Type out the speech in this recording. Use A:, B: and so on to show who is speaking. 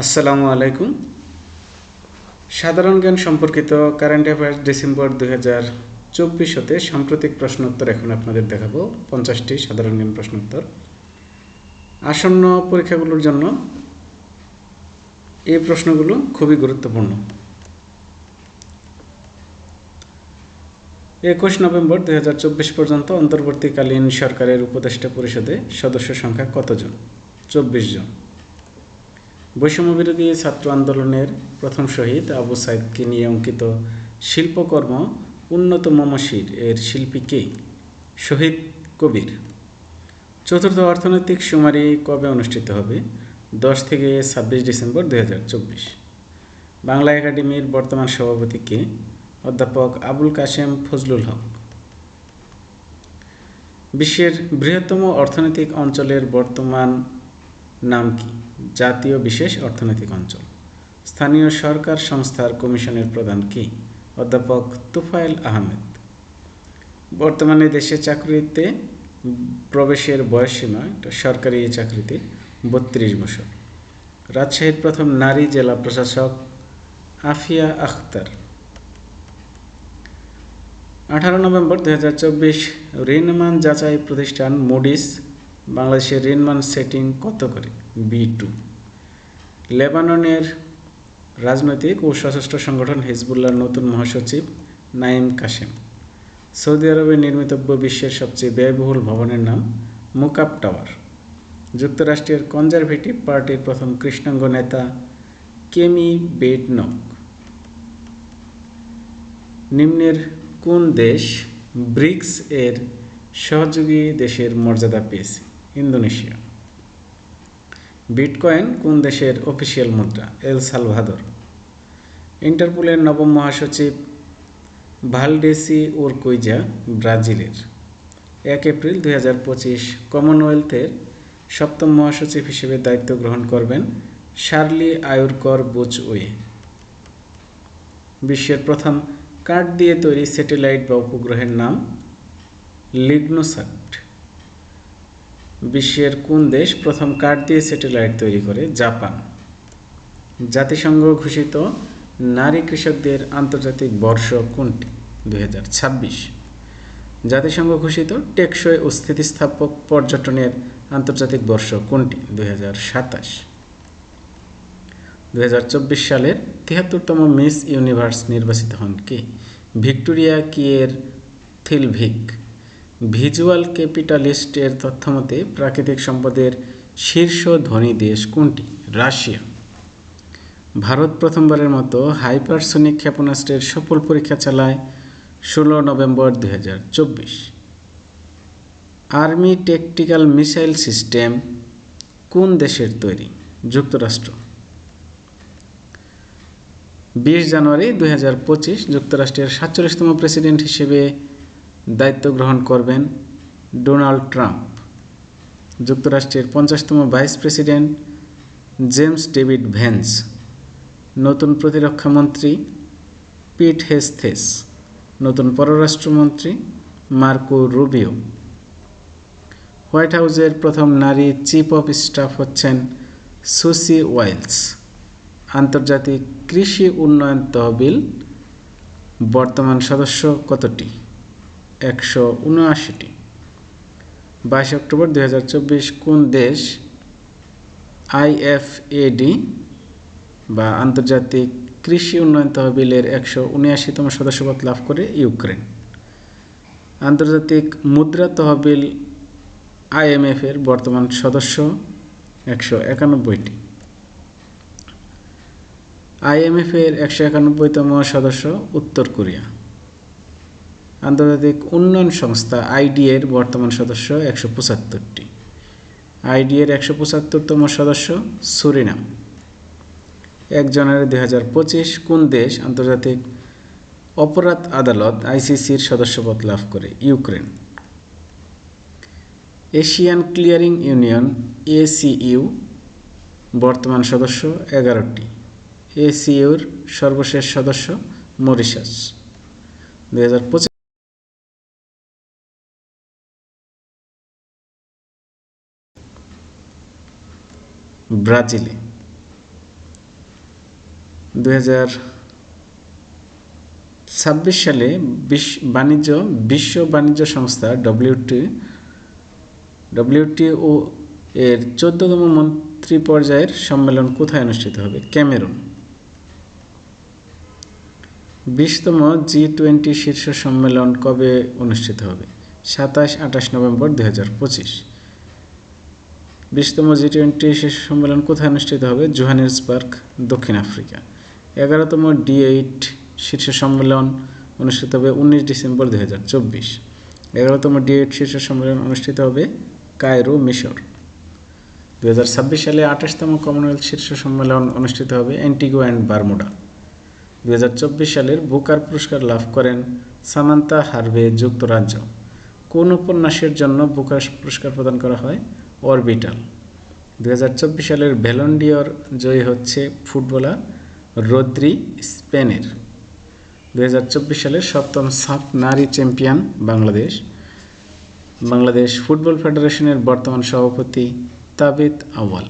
A: আসসালামু আলাইকুম। সাধারণ জ্ঞান সম্পর্কিত কারেন্ট অ্যাফেয়ার্স ডিসেম্বর দুই হাজার চব্বিশ হতে সাম্প্রতিক প্রশ্নোত্তর এখন আপনাদের দেখাবো, পঞ্চাশটি সাধারণ জ্ঞান প্রশ্নোত্তর। আসন্ন পরীক্ষাগুলোর জন্য এই প্রশ্নগুলো খুবই গুরুত্বপূর্ণ। একুশ নভেম্বর দুই হাজার চব্বিশ পর্যন্ত অন্তর্বর্তীকালীন সরকারের উপদেষ্টা পরিষদে সদস্য সংখ্যা কতজন? চব্বিশ জন। বৈষম্য বিরোধী ছাত্র আন্দোলনের প্রথম শহীদ আবু সাইদকে নিয়ে অঙ্কিত শিল্পকর্ম উন্নত মমশির এর শিল্পী কে? শহীদ কবির। চতুর্থ অর্থনৈতিক শুমারি কবে অনুষ্ঠিত হবে? দশ থেকে ছাব্বিশ ডিসেম্বর দুই বাংলা একাডেমির বর্তমান সভাপতি কে? অধ্যাপক আবুল কাশেম ফজলুল হক। বিশ্বের বৃহত্তম অর্থনৈতিক অঞ্চলের বর্তমান নাম কি? জাতীয় বিশেষ অর্থনৈতিক অঞ্চল। স্থানীয় সরকার সংস্থার কমিশনের প্রধান কি? অধ্যাপক তুফাইল আহমেদ। বর্তমানে দেশে চাকরিতে প্রবেশের বয়সসীমা সরকারি চাকরিতে বত্রিশ বছর। রাজশাহীর প্রথম নারী জেলা প্রশাসক আফিয়া আখতার। আঠারো নভেম্বর দু হাজার চব্বিশ ঋণমান যাচাই প্রতিষ্ঠান মুডিস বাংলাদেশের ঋণমান সেটিং কত করে? বি টু লেবাননের রাজনৈতিক ও সশস্ত্র সংগঠন হিজবুল্লাহর নতুন মহাসচিব নাইম কাশেম। সৌদি আরবে নির্মিতব্য বিশ্বের সবচেয়ে ব্যয়বহুল ভবনের নাম মুকাপ টাওয়ার। যুক্তরাষ্ট্রের কনজারভেটিভ পার্টির প্রথম কৃষ্ণাঙ্গ নেতা কেমি বেটনক। নিম্নের কোন দেশ ব্রিক্স এর সহযোগী দেশের মর্যাদা পেয়েছে? ইন্দোনেশিয়া। বিটকয়েন কোন দেশের অফিসিয়াল মুদ্রা? El Salvador. ইন্টারপোলের নবম মহাসচিব ভালডেসি ওরকুইজা, ব্রাজিলের। এক এপ্রিল দুই হাজার পঁচিশ কমনওয়েলথের সপ্তম মহাসচিব হিসেবে দায়িত্ব গ্রহণ করবেন শার্লি আয়ুরকর বুচওয়ে বিশ্বের প্রথম কাঠ দিয়ে তৈরি স্যাটেলাইট বা উপগ্রহের নাম লিগনোসাট বিশ্বের কোন দেশ প্রথম কাঠ দিয়ে স্যাটেলাইট তৈরি করে? জাপান। জাতিসংঘ ঘোষিত নারী কৃষকদের আন্তর্জাতিক বর্ষ কোনটি? দুই জাতিসংঘ ঘোষিত টেকসই ও স্থিতিস্থাপক পর্যটনের আন্তর্জাতিক বর্ষ কোনটি? দুই চব্বিশ সালের তিয়াত্তরতম মিস ইউনিভার্স নির্বাচিত হন কে? Victoria Kjaer Theilvig. ভিজুয়াল ক্যাপিটালিস্টের তথ্যমতে, প্রাকৃতিক সম্পদের শীর্ষ ধনী দেশ কোনটি? রাশিয়া। ভারত প্রথমবারের মতো হাইপারসোনিক ক্ষেপণাস্ত্রের সফল পরীক্ষা চালায় ষোলো নভেম্বর দুই হাজার চব্বিশ। আর্মি টেকটিক্যাল মিসাইল সিস্টেম কোন দেশের তৈরি? যুক্তরাষ্ট্র। বিশ জানুয়ারি দুই হাজার পঁচিশ, যুক্তরাষ্ট্রের সাতচল্লিশতম প্রেসিডেন্ট হিসেবে দায়িত্ব গ্রহণ করবেন ডোনাল্ড ট্রাম্প। যুক্তরাষ্ট্রের পঞ্চাশতম vice president James David Vance নতুন প্রতিরক্ষামন্ত্রী পিট হেসথেস নতুন পররাষ্ট্রমন্ত্রী মার্কো রুবিও। হোয়াইট হাউসের প্রথম নারী চিফ অফ স্টাফ হচ্ছেন সুসি ওয়াইলস। আন্তর্জাতিক কৃষি উন্নয়ন তহবিল, বর্তমান সদস্য কতটি? একশো উনআশিটি। বাইশ অক্টোবর দু হাজার চব্বিশ কোন দেশ আইএফএডি বা আন্তর্জাতিক কৃষি উন্নয়ন তহবিলের একশো উনআশিতম সদস্যপদ লাভ করে ইউক্রেন? আন্তর্জাতিক মুদ্রা তহবিল আইএমএফের বর্তমান সদস্য একশো একানব্বইটি। আইএমএফের একশো একানব্বইতম সদস্য উত্তর কোরিয়া। আন্তর্জাতিক উন্নয়ন সংস্থা আইডি এর বর্তমান সদস্য একশো পঁচাত্তরটি। আইডি এর একশো পঁচাত্তরতম সদস্য সুরিনাম। এক জানুয়ারি দুই হাজার পঁচিশ কোন দেশ আন্তর্জাতিক অপরাধ আদালত আইসিসির সদস্যপদ লাভ করে? Ukraine. Asian clearing union, ACU, বর্তমান সদস্য এগারোটি। এসিইউর সর্বশেষ সদস্য মরিশাস। দু হাজার ব্রাজিলে। হাজার ছাব্বিশ সালে বাণিজ্য, বিশ্ব বাণিজ্য সংস্থা ডব্লিউটি ডব্লিউটিও এর চোদ্দতম মন্ত্রী পর্যায়ের সম্মেলন কোথায় অনুষ্ঠিত হবে? ক্যামেরুন। বিশতম জি টোয়েন্টি শীর্ষ সম্মেলন কবে অনুষ্ঠিত হবে? সাতাশ আঠাশ নভেম্বর দুই হাজার পঁচিশ। বিশতম জি টোয়েন্টি শীর্ষ সম্মেলন কোথায় অনুষ্ঠিত হবে? জোহানেসবার্গ দক্ষিণ আফ্রিকা। এগারোতম ডি এইট শীর্ষ সম্মেলন অনুষ্ঠিত হবে উনিশ ডিসেম্বর দুই হাজার চব্বিশ। এগারোতম ডি এইট শীর্ষ সম্মেলন অনুষ্ঠিত হবে কায়রো, মিশর। দু হাজার ছাব্বিশ সালে আঠাশতম কমনওয়েলথ শীর্ষ সম্মেলন অনুষ্ঠিত হবে অ্যান্টিগো অ্যান্ড বারমুডা। দু হাজার চব্বিশ সালের বুকার পুরস্কার লাভ করেন সামান্তা হার্ভে যুক্তরাজ্য। কোন উপন্যাসের জন্য বুকার পুরস্কার প্রদান করা হয়? অরবিটাল। দু হাজার চব্বিশ সালের ভ্যালন্ডিয়র জয়ী হচ্ছে ফুটবলার রদ্রি স্পেনের। দু হাজার চব্বিশ সালের সপ্তম সাফ নারী চ্যাম্পিয়ন বাংলাদেশ। বাংলাদেশ ফুটবল ফেডারেশনের বর্তমান সভাপতি তাবিত আওয়াল